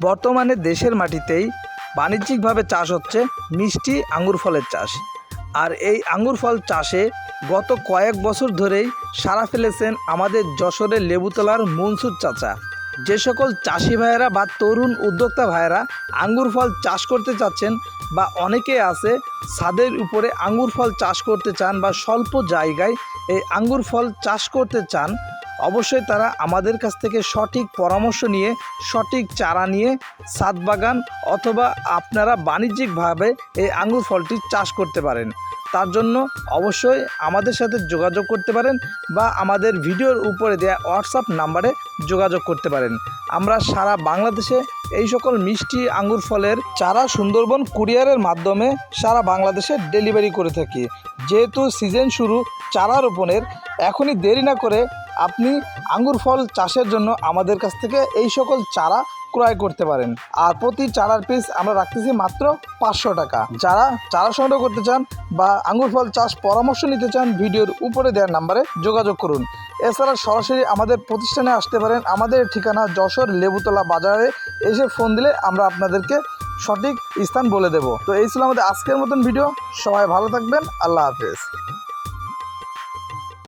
বর্তমানে দেশের মাটিতেই বাণিজ্যিকভাবে চাষ হচ্ছে মিষ্টি আঙ্গুর ফলের চাষ। আর এই আঙ্গুর ফল চাষে গত কয়েক বছর ধরেই সারা ফেলেছেন আমাদের যশোরের লেবুতলার মনসুর চাচা। যে সকল চাষি ভাইয়েরা বা তরুণ উদ্যোক্তা ভাইয়েরা আঙ্গুর ফল চাষ করতে চাচ্ছেন বা অনেকে আছে ছাদের উপরে আঙ্গুর ফল চাষ করতে চান বা স্বল্প জায়গায় এই আঙ্গুর ফল চাষ করতে চান অবশ্যই তারা আমাদের কাছ থেকে সঠিক পরামর্শ নিয়ে, সঠিক চারা নিয়ে ছাদ বাগান অথবা আপনারা বাণিজ্যিকভাবে এই আঙ্গুর ফলটি চাষ করতে পারেন। তার জন্য অবশ্যই আমাদের সাথে যোগাযোগ করতে পারেন বা আমাদের ভিডিওর উপরে দেওয়া হোয়াটসঅ্যাপ নাম্বারে যোগাযোগ করতে পারেন। আমরা সারা বাংলাদেশে এই সকল মিষ্টি আঙ্গুর ফলের চারা সুন্দরবন কুরিয়ারের মাধ্যমে সারা বাংলাদেশে ডেলিভারি করে থাকি। যেহেতু সিজন শুরু চারা রোপণের, এখনই দেরি না করে আপনি আঙ্গুর ফল চাষের জন্য আমাদের কাছ থেকে এই সকল চারা ক্রয় করতে পারেন। আর প্রতি চারার পিস আমরা রাখতেছি মাত্র পাঁচশো টাকা। যারা চারা সংগ্রহ করতে চান বা আঙ্গুর ফল চাষ পরামর্শ নিতে চান, ভিডিওর উপরে দেওয়ার নাম্বারে যোগাযোগ করুন। এছাড়া সরাসরি আমাদের প্রতিষ্ঠানে আসতে পারেন। আমাদের ঠিকানা যশোর লেবুতলা বাজারে এসে ফোন দিলে আমরা আপনাদেরকে সঠিক স্থান বলে দেব। তো এই ছিল আমাদের আজকের মতন ভিডিও। সবাই ভালো থাকবেন। আল্লাহ হাফেজ।